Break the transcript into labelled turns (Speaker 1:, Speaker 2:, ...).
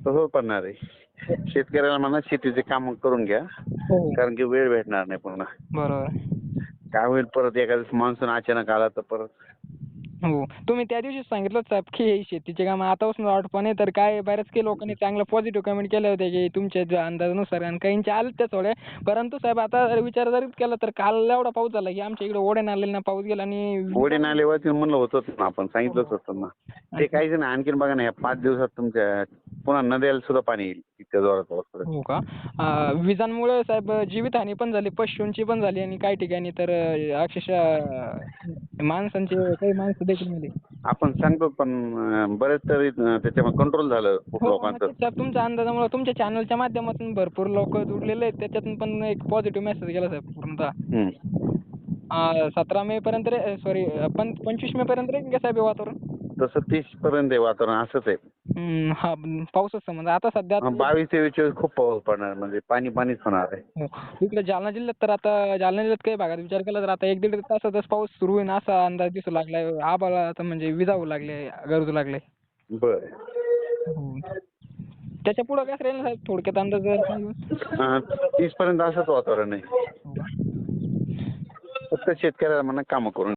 Speaker 1: तसंच पडणार आहे. शेतकऱ्याला म्हणा शेतीचे काम करून घ्या.
Speaker 2: हो.
Speaker 1: कारण की वेळ भेटणार नाही पुन्हा
Speaker 2: बरोबर.
Speaker 1: काय होईल परत एखाद्या मान्सून अचानक आला तर परत.
Speaker 2: हो. तुम्ही त्या दिवशीच सांगितलं साहेब की हे शेतीचे काम आतापासून पण आहे. तर काय बऱ्याच काही लोकांनी चांगलं पॉझिटिव्ह कमेंट केल्या होत्या की तुमच्या ज्या अंदाजानुसार आणि काहींच्या आल्या त्या थोड्या. परंतु साहेब आता विचार जरी केला तर काल एवढा पाऊस झाला की आमच्या इकडे ओढे नाल्याला पाऊस गेला आणि
Speaker 1: ओढे नालेवरती म्हणलं होतंच ना आपण. सांगितलंच होतं ना. ते काहीच नाही. आणखीन बघा ना ह्या पाच दिवसात तुमच्या पुन्हा नद्याला सुद्धा पाणी येईल इतक्या जोरात पाऊस पडेल.
Speaker 2: हो का? अं, विजांमुळे साहेब जीवितहानी पण झाली पशूंची पण झाली आणि काही ठिकाणी तर अं, अक्षरशः माणसांचे काही माणसं देखील मेली.
Speaker 1: आपण सांगतो पण अं, बरेच तरी अं, त्याच्यामध्ये कंट्रोल झालं खूप
Speaker 2: हो
Speaker 1: लोकांचं.
Speaker 2: नक्कीच साहेब तुमच्या अंदाजामुळे तुमच्या चॅनलच्या माध्यमातून भरपूर लोक जुडलेले आहेत त्याच्यातून पण एक पॉझिटिव्ह मेसेज गेला साहेब पूर्णतः.
Speaker 1: हम्म.
Speaker 2: सतरा मे पर्यंत सॉरी पण पंचवीस मे पर्यंत का साहेब हे वातावरण?
Speaker 1: तसं तीस पर्यंत आहे वातावरण असंच आहे.
Speaker 2: हम्म, हा पाऊसच समजा आता सध्या
Speaker 1: बावीस तेवीस चोवीस खूप पाऊस पडणार म्हणजे पाणी पाणीच होणार आहे.
Speaker 2: हो. इकडे जालना जिल्ह्यात तर आता जालना जिल्ह्यात काही भागात विचार केला तर आता एक दीड तासातच पाऊस सुरू होईल असा अंदाज दिसू लागलाय. आता म्हणजे विजावू लागले गरजू लागले.
Speaker 1: बर.
Speaker 2: त्याच्या पुढे काय राहील साहेब? थोडक्यात अंदाज?
Speaker 1: तीस पर्यंत असंच वातावरण आहे.
Speaker 2: हो?
Speaker 1: फक्त शेतकऱ्याला म्हणा कामं करून